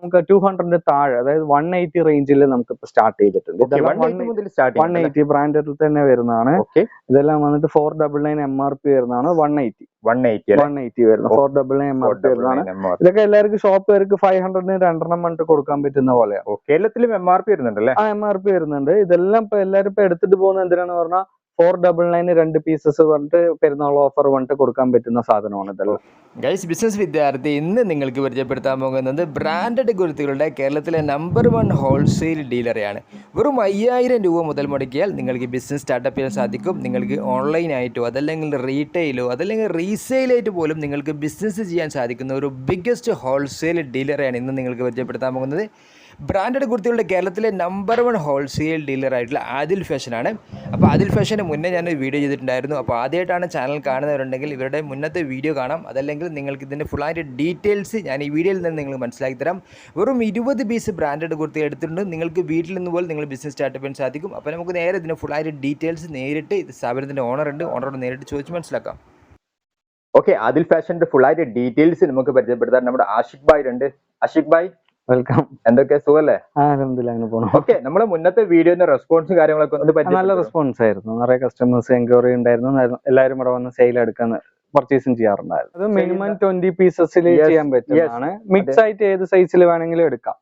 നമുക്ക് ടു ഹൺഡ്രഡിന്റെ താഴെ അതായത് വൺ എയ്റ്റി റേഞ്ചിൽ നമുക്ക് ഇപ്പൊ സ്റ്റാർട്ട് ചെയ്തിട്ടുണ്ട്. വൺ എയ്റ്റി ബ്രാൻഡിൽ തന്നെ വരുന്നതാണ്. ഇതെല്ലാം വന്നിട്ട് four double nine M R P വരുന്നതാണ് one eighty one eighty one eighty വരുന്നത് four double nine M R P വരുന്നതാണ്. ഇതൊക്കെ എല്ലാവർക്കും ഷോപ്പുകാർക്ക് ഫൈവ് ഹൺഡ്രഡിന് രണ്ടെണ്ണം വന്നിട്ട് കൊടുക്കാൻ പറ്റുന്ന പോലെയാണ് കേരളത്തിലും എം ആർ പി വരുന്നുണ്ടല്ലേ? ആ എം ആർ പി വരുന്നുണ്ട്. ഇതെല്ലാം ഇപ്പൊ എല്ലാരും ഇപ്പൊ എടുത്തിട്ട് പോകുന്നത് എന്തിനാന്ന് പറഞ്ഞാൽ ഫോർ ഡബിൾ നയൻ രണ്ട് പീസസ് പറഞ്ഞിട്ട് പെരുന്നാൾ ഓഫർ പറഞ്ഞിട്ട് കൊടുക്കാൻ പറ്റുന്ന സാധനമാണ് ഇതെല്ലാം. ഗൈസ് ബിസിനസ് വിദ്യാർത്ഥി ഇന്ന് നിങ്ങൾക്ക് പരിചയപ്പെടുത്താൻ പോകുന്നത് ബ്രാൻഡഡ് കുരുത്തുകളുടെ കേരളത്തിലെ നമ്പർ വൺ ഹോൾസെയിൽ ഡീലറെയാണ് വെറും അയ്യായിരം രൂപ മുതൽ മുടക്കിയാൽ നിങ്ങൾക്ക് ബിസിനസ് സ്റ്റാർട്ടപ്പ് ചെയ്യാൻ സാധിക്കും. നിങ്ങൾക്ക് ഓൺലൈനായിട്ടോ അതല്ലെങ്കിൽ റീറ്റെയിലോ അതല്ലെങ്കിൽ റീസെയിലായിട്ട് പോലും നിങ്ങൾക്ക് ബിസിനസ് ചെയ്യാൻ സാധിക്കുന്ന ഒരു ബിഗ്ഗസ്റ്റ് ഹോൾസെയിൽ ഡീലറെയാണ് ഇന്ന് നിങ്ങൾക്ക് പരിചയപ്പെടുത്താൻ പോകുന്നത്. ബ്രാൻഡഡ് കുർത്തികളുടെ കേരളത്തിലെ നമ്പർ വൺ ഹോൾസെയിൽ ഡീലറായിട്ടുള്ള ആദിൽ ഫാഷനാണ് അപ്പോൾ ആദിൽ ഫാഷന് മുന്നേ ഞാനൊരു വീഡിയോ ചെയ്തിട്ടുണ്ടായിരുന്നു. അപ്പോൾ ആദ്യമായിട്ടാണ് ചാനൽ കാണുന്നവരുണ്ടെങ്കിൽ ഇവരുടെ മുന്നത്തെ വീഡിയോ കാണാം. അതല്ലെങ്കിൽ നിങ്ങൾക്ക് ഇതിന്റെ ഫുള്ളായിട്ട് ഡീറ്റെയിൽസ് ഞാൻ ഈ വീഡിയോയിൽ നിന്ന് നിങ്ങൾക്ക് മനസ്സിലാക്കി തരാം. വെറും ഇരുപത് പീസ് ബ്രാൻഡഡ് കുർത്തി എടുത്തിട്ടുണ്ട്. നിങ്ങൾക്ക് വീട്ടിൽ നിന്ന് പോലും നിങ്ങൾ ബിസിനസ് സ്റ്റാർട്ട് ചെയ്യാൻ സാധിക്കും. അപ്പോൾ നമുക്ക് നേരെ ഇതിന്റെ ഫുള്ളായിട്ട് ഡീറ്റെയിൽസ് നേരിട്ട് ഇത് സ്ഥാപനത്തിന്റെ ഓണറുണ്ട് ഓണറോട് നേരിട്ട് ചോദിച്ച് മനസ്സിലാക്കാം. ഓക്കെ ആദിൽ ഫാഷന്റെ ഫുൾ ആയിട്ട് ഡീറ്റെയിൽസ് നമുക്ക് പരിചയപ്പെടുത്താൻ നമ്മുടെ ആഷിഖ് ഭായ് ഉണ്ട് ആഷിഖ് ഭായ് വെൽക്കം. എന്തൊക്കെ? സുഖല്ലേ? അലഹമില്ല അങ്ങനെ ഓക്കെ നമ്മളെ മുന്നത്തെ വീഡിയോന്റെ റെസ്പോൺസും കാര്യങ്ങളൊക്കെ ഒന്ന് നല്ല റെസ്പോൺസ് ആയിരുന്നു. നിറയെ കസ്റ്റമേഴ്സ് എൻക്വയറി ഉണ്ടായിരുന്നു. എല്ലാവരും ഇവിടെ വന്ന് സെയിൽ എടുക്കാൻ പർച്ചേസും ചെയ്യാറുണ്ടായിരുന്നു. അത് മിനിമം ട്വന്റി പീസസിൽ ചെയ്യാൻ പറ്റുന്നതാണ്. മിക്സ് ആയിട്ട് ഏത് സൈസിൽ വേണമെങ്കിലും എടുക്കാം.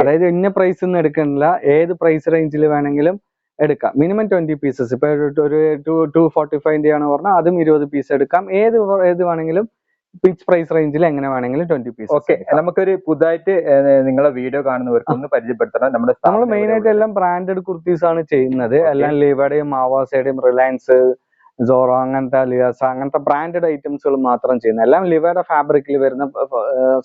അതായത് ഇന്ന പ്രൈസ് ഒന്നും എടുക്കണില്ല ഏത് പ്രൈസ് റേഞ്ചിൽ വേണമെങ്കിലും എടുക്കാം. മിനിമം ട്വന്റി പീസസ് ഇപ്പൊ ഒരു- ഒരു ടു ടു ഫോർട്ടി ഫൈവിന്റെ ആണ് പറഞ്ഞാൽ അതും ഇരുപത് പീസ് എടുക്കാം. ഏത് ഏത് വേണമെങ്കിലും പിച്ച് പ്രൈസ് റേഞ്ചിൽ എങ്ങനെ വേണമെങ്കിലും ട്വന്റി പീസ് ഓക്കെ നമുക്കൊരു പുതുതായിട്ട് നിങ്ങളെ വീഡിയോ കാണുന്നവർക്ക് ഒന്ന് പരിചയപ്പെടുത്തണം. നമ്മുടെ നമ്മൾ മെയിൻ ആയിട്ട് എല്ലാം ബ്രാൻഡഡ് കുർത്തീസ് ആണ് ചെയ്യുന്നത് എല്ലാം ലിവയുടെയും മാവാസയുടെയും റിലയൻസ് സോറോ അങ്ങനത്തെ ലിയാസ അങ്ങനത്തെ ബ്രാൻഡഡ് ഐറ്റംസുകൾ മാത്രം ചെയ്യുന്നത് എല്ലാം ലിവയുടെ ഫാബ്രിക്കിൽ വരുന്ന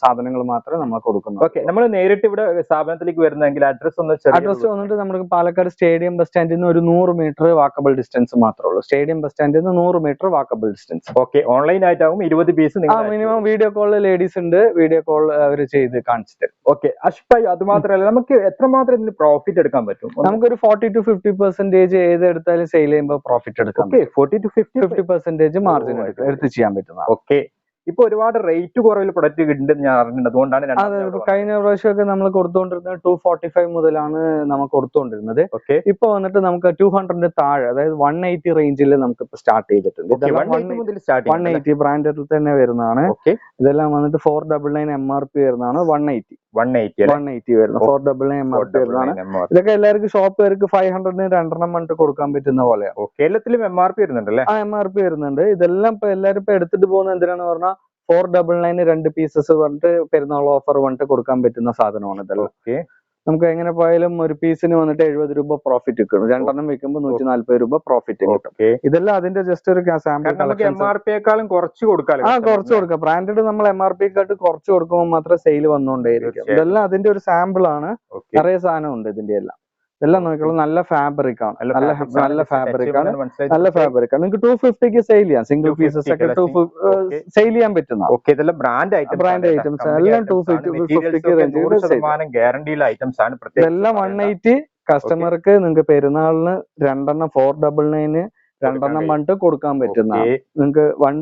സാധനങ്ങൾ മാത്രമേ നമ്മൾ കൊടുക്കുന്നു ഓക്കെ നമ്മൾ നേരിട്ട് ഇവിടെ സ്ഥാപനത്തിലേക്ക് വരുന്നെങ്കിൽ അഡ്രസ് ഒന്ന് അഡ്രസ് വന്നിട്ട് നമുക്ക് പാലക്കാട് സ്റ്റേഡിയം ബസ് സ്റ്റാൻഡിൽ നിന്ന് ഒരു നൂറ് മീറ്റർ വാക്കബിൾ ഡിസ്റ്റൻസ് മാത്രമേ ഉള്ളൂ. സ്റ്റേഡിയം ബസ് സ്റ്റാൻഡിൽ നിന്ന് നൂറ് metre walkable distance okay online ആയിട്ടാകും ഇരുപത് പീസ് ആ മിനിമം വീഡിയോ കോൾ ലേഡീസ് ഉണ്ട്. വീഡിയോ കോൾ അവർ ചെയ്ത് കാണിച്ചു തരും. ഓക്കെ അഷ്പായി അത് മാത്രമല്ല നമുക്ക് എത്രമാത്രം ഇതിന് പ്രോഫിറ്റ് എടുക്കാൻ പറ്റും? നമുക്കൊരു ഫോർട്ടി ടു ഫിഫ്റ്റി പെർസെന്റേജ് ഏത് എടുത്താലും സെയിൽ ചെയ്യുമ്പോൾ പ്രോഫിറ്റ് എടുക്കാം okay forty two fifty fifty percentage margin എടുത്ത് ചെയ്യാൻ പറ്റുന്ന ഓക്കെ ഇപ്പൊ ഒരുപാട് റേറ്റ് കുറവിൽ പ്രൊഡക്റ്റ് കിട്ടുന്നുണ്ട് ഞാൻ അറിഞ്ഞിട്ടുണ്ട്. അതുകൊണ്ടാണ് അതെ കഴിഞ്ഞ പ്രാവശ്യമൊക്കെ നമ്മൾ കൊടുത്തുകൊണ്ടിരുന്നത് ടു ഫോർട്ടി ഫൈവ് മുതലാണ് നമ്മൾ കൊടുത്തുകൊണ്ടിരുന്നത്. ഓക്കെ ഇപ്പൊ വന്നിട്ട് നമുക്ക് ടു ഹൺഡ്രഡിന്റെ താഴെ അതായത് വൺ എയ്റ്റി റേഞ്ചിൽ നമുക്ക് ഇപ്പൊ സ്റ്റാർട്ട് ചെയ്തിട്ടുണ്ട് വൺ എയ്റ്റി ബ്രാൻഡിൽ തന്നെ വരുന്നതാണ്. ഓക്കെ ഇതെല്ലാം വന്നിട്ട് four double nine M R P വരുന്നതാണ്. One eighty one eighty one eighty വരുന്നത് four double nine M R P വരുന്നതാണ്. ഇതൊക്കെ എല്ലാവർക്കും ഷോപ്പുകാർക്ക് ഫൈവ് ഹൺഡ്രഡിന് രണ്ടെണ്ണം പറഞ്ഞിട്ട് കൊടുക്കാൻ പറ്റുന്ന പോലെയാണ് കേരളത്തിലും എം ആർ പി വരുന്നുണ്ടല്ലേ? ആ എം ആർ പി വരുന്നുണ്ട്. ഇതെല്ലാം ഇപ്പൊ എല്ലാവരും ഇപ്പൊ എടുത്തിട്ട് പോകുന്ന എന്തിനാന്ന് പറഞ്ഞാൽ ഫോർ ഡബിൾ നയൻ രണ്ട് പീസസ് പറഞ്ഞിട്ട് പെരുന്നാൾ ഓഫർ പറഞ്ഞിട്ട് കൊടുക്കാൻ പറ്റുന്ന സാധനമാണ് ഇതെല്ലാം. ഓക്കെ നമുക്ക് എങ്ങനെ പോയാലും ഒരു പീസിന് വന്നിട്ട് എഴുപത് രൂപ പ്രോഫിറ്റ് കിട്ടും. രണ്ടെണ്ണം വെക്കുമ്പോൾ നൂറ്റി നാല്പത് രൂപ പ്രോഫിറ്റ് കിട്ടും. ഇതെല്ലാം അതിന്റെ ജസ്റ്റ് ഒരു സാമ്പിൾ എം ആർ പിയെക്കാളും കുറച്ച് കൊടുക്കാം ആ കുറച്ച് കൊടുക്കാം. ബ്രാൻഡഡ് നമ്മൾ എം ആർ പി കാട്ട് കുറച്ച് കൊടുക്കുമ്പോൾ മാത്രമേ സെയിൽ വന്നുകൊണ്ടേയിരിക്കും ഇതെല്ലാം അതിന്റെ ഒരു സാമ്പിൾ ആണ്. നിറയെ സാധനം ഉണ്ട് ഇതിന്റെ എല്ലാം. ഇതെല്ലാം നോക്കിയുള്ള നല്ല ഫാബ്രിക് ആണ്. നല്ല നല്ല ഫാബ്രിക് ആണ്. നല്ല ഫാബ്രിക് ആണ്. നിങ്ങൾക്ക് ടു ഫിഫ്റ്റിക്ക് സെയിൽ ചെയ്യാം. സിംഗിൾ പീസസ് ഒക്കെ ടു ഫിഫ്റ്റി സെയിൽ ചെയ്യാൻ പറ്റുന്ന. ഓക്കെ ഇതെല്ലാം ബ്രാൻഡ് ഐറ്റം ബ്രാൻഡ് ഐറ്റംസ് എല്ലാം 250 250 ക്ക് range ൽ sale. ശതമാനം ഗ്യാരണ്ടിയുള്ള ഐറ്റംസ് ആണ് ഇതെല്ലാം വൺ എയ്റ്റി കസ്റ്റമർക്ക് നിങ്ങൾക്ക് പെരുന്നാളിന് രണ്ടെണ്ണം ഫോർ ഡബിൾ നയന് രണ്ടെണ്ണം പറഞ്ഞിട്ട് കൊടുക്കാൻ പറ്റുന്ന നിങ്ങൾക്ക് വൺ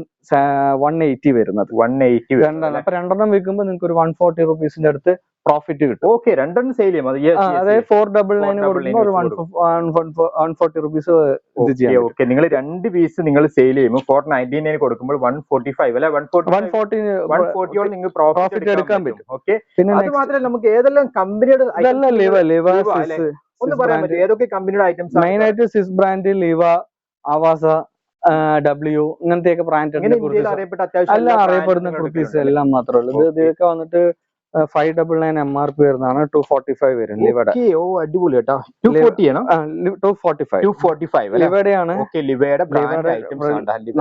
വൺ എയ്റ്റി വരുന്നത്. വൺ എയ്റ്റി രണ്ടെണ്ണം. അപ്പൊ രണ്ടെണ്ണം വിൽക്കുമ്പോൾ നിങ്ങൾക്ക് ഒരു വൺ ഫോർട്ടി റുപ്പീസിന്റെ അടുത്ത് പ്രോഫിറ്റ് കിട്ടും. ഓക്കെ രണ്ടെണ്ണം സെയിൽ ചെയ്യാം. അതായത് ഫോർ ഡബിൾ നയൻ 499 കൊടുക്കുമ്പോൾ ഒരു വൺ ഫോർട്ടി റുപ്പീസ് ഇത് ഓക്കെ ചെയ്യാം ഓക്കെ നിങ്ങൾ രണ്ട് പീസ് നിങ്ങൾ സെയിൽ ചെയ്യുമ്പോൾ ഫോർ നയന്റി നയൻ കൊടുക്കുമ്പോൾ വൺ ഫോർട്ടി ഫൈവ് അല്ലെ one forty one forty one ഫോർട്ടിയോളം profit എടുക്കാൻ പറ്റും. ഓക്കെ പിന്നെ അത് മാത്രമല്ല നമുക്ക് ഏതെല്ലാം കമ്പനിയുടെ അല്ല? ലിവ ലിവ ഒന്ന് പറയാൻ പറ്റും. ഏതൊക്കെ കമ്പനിയുടെ ഐറ്റംസ് മെയിൻ ആയിട്ട് സിസ് ബ്രാൻഡ് ലിവ ആവാസ ഡബ്ല്യു ഇങ്ങനത്തെയൊക്കെ ബ്രാൻഡ് അറിയപ്പെട്ട അത്യാവശ്യം എല്ലാം അറിയപ്പെടുന്ന കുർത്തീസ് എല്ലാം മാത്രമേ ഉള്ളൂ. ഇതൊക്കെ വന്നിട്ട് five double nine M R P വരുന്നതാണ് ടു ഫോർട്ടി ഫൈവ് വരും ലിവയുടെ. ഓ അടിപൊളി കേട്ടോ. ടു ഫോർട്ടി ആണോ two forty five two forty five ലിവയുടെയാണ്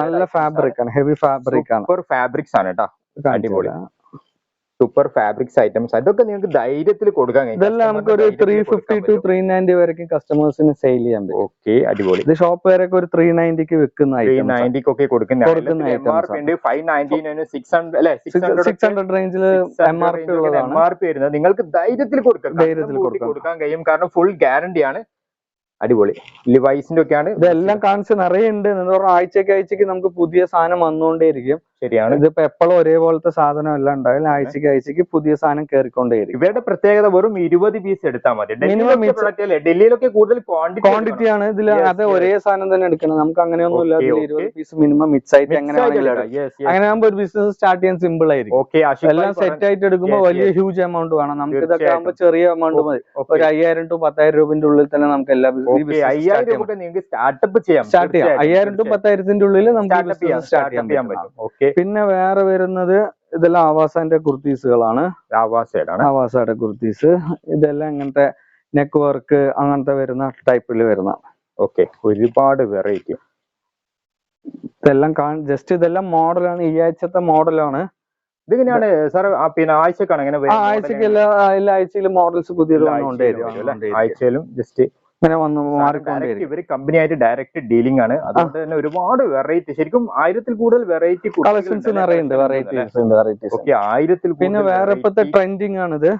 നല്ല ഫാബ്രിക് ആണ്. ഹെവി ഫാബ്രിക് ആണ്. ഫാബ്രിക്സ് ആണ് കേട്ടോ അടിപൊളി. സൂപ്പർ ഫാബ്രിക്സ് ഐറ്റംസ് അതൊക്കെ നിങ്ങൾക്ക് ധൈര്യത്തിൽ കൊടുക്കാൻ കഴിയും. ഇതെല്ലാം നമുക്ക് ഒരു three fifty to three ninety വരെയും കസ്റ്റമേഴ്സിന് സെയിൽ ചെയ്യാൻ പറ്റും. ഓക്കെ അടിപൊളി. ഇത് ഷോപ്പ് വരെയൊക്കെ ഒരു ത്രീ നയന്റിക്ക് വിൽക്കുന്ന ത്രീ നയന്റിക്ക് ഒക്കെ കൊടുക്കുന്ന ഫൈവ് നയന്റീൻ സിക്സ് ഹൺഡ്രഡ് അല്ലെ സിക്സ് ഹൺഡ്രഡ് റേഞ്ചിൽ M R P M R P വരുന്നത്. നിങ്ങൾക്ക് ധൈര്യത്തിൽ കൊടുക്കാം. ധൈര്യത്തിൽ കൊടുക്കാം. കൊടുക്കാൻ കഴിയും. കാരണം ഫുൾ ഗ്യാരണ്ടി ആണ്. അടിപൊളി. ലിവൈസിന്റെ ഒക്കെയാണ് ഇതെല്ലാം കാണിച്ച് നിറയെ ഉണ്ട്. ആഴ്ചക്ക് ആഴ്ചക്ക് നമുക്ക് പുതിയ സാധനം വന്നുകൊണ്ടേയിരിക്കും. ശരിയാണ്. ഇതിപ്പോ എപ്പോഴും ഒരേപോലത്തെ സാധനം എല്ലാം ഉണ്ടാവില്ല ആഴ്ചക്ക് ആഴ്ചക്ക് പുതിയ സാധനം കയറിക്കൊണ്ടേയിരിക്കും ഇവരുടെ പ്രത്യേകത വെറും ഇരുപത് പീസ് എടുത്താൽ മതി. അല്ലേ? ഡൽഹിയിലൊക്കെ കൂടുതൽ ക്വാണ്ടിറ്റി ക്വാണ്ടിറ്റി ആണ്. ഇതിൽ അത് ഒരേ സാധനം തന്നെ എടുക്കണം. നമുക്ക് അങ്ങനെയൊന്നും ഇല്ല. ഇരുപത് പീസ് മിനിമം മിക്സ് ആയിട്ട് എങ്ങനെ. അങ്ങനെ ആകുമ്പോൾ ഒരു ബിസിനസ് സ്റ്റാർട്ട് ചെയ്യാൻ സിമ്പിൾ ആയിരിക്കും. ഓക്കെ എല്ലാം സെറ്റ് ആയിട്ട് എടുക്കുമ്പോൾ വലിയ ഹ്യൂജ് എമൗണ്ട് വേണം. നമുക്ക് ഇതൊക്കെ. ആകുമ്പോൾ ചെറിയ എമൗണ്ട് മതി. ഒരു അയ്യായിരം ടു പത്തായിരം രൂപന്റെ ഉള്ളിൽ തന്നെ നമുക്ക് എല്ലാ അയ്യായിരം സ്റ്റാർട്ടപ്പ് ചെയ്യാം. സ്റ്റാർട്ട് ചെയ്യാം. അയ്യായിരം ടു പത്തായിരത്തിന്റെ ഉള്ളിൽ നമുക്ക് സ്റ്റാർട്ട് ചെയ്യാം സ്റ്റാർട്ട് ചെയ്യാൻ പറ്റും. പറ്റും. ഓക്കെ പിന്നെ വേറെ വരുന്നത് ഇതെല്ലാം ആവാസന്റെ കുർത്തീസുകളാണ്. ആവാസയുടെ കുർത്തീസ്. ഇതെല്ലാം ഇങ്ങനത്തെ നെക്ക് വർക്ക് അങ്ങനത്തെ വരുന്ന ടൈപ്പിൽ വരുന്ന. ഓക്കെ ഒരുപാട് വെറൈറ്റി ഇതെല്ലാം ജസ്റ്റ് ഇതെല്ലാം മോഡലാണ് ഈ ആഴ്ചത്തെ മോഡലാണ് ഇതിങ്ങനെയാണ് സാർ പിന്നെ ആഴ്ചക്കാണ് ഇങ്ങനെ ആഴ്ചക്ക് എല്ലാ എല്ലാ ആഴ്ചയിലും മോഡൽസ് പുതിയത് ആഴ്ചയിലും ജസ്റ്റ് ഇങ്ങനെ വന്ന് മാറിക്കൊണ്ടേയിരിക്കും ഇവർ കമ്പനിയായിട്ട് ഡയറക്റ്റ് ഡീലിംഗ് ആണ്. അതുകൊണ്ട് തന്നെ ഒരുപാട് വെറൈറ്റി ശരിക്കും ആയിരത്തിൽ കൂടുതൽ വെറൈറ്റി കളക്ഷൻസ് വെറൈറ്റീസ് ഉണ്ട് വെറൈറ്റീസ് ഓക്കെ ആയിരത്തിൽ പിന്നെ വേറെ ഇപ്പത്തെ ട്രെൻഡിങ് ആണിത്.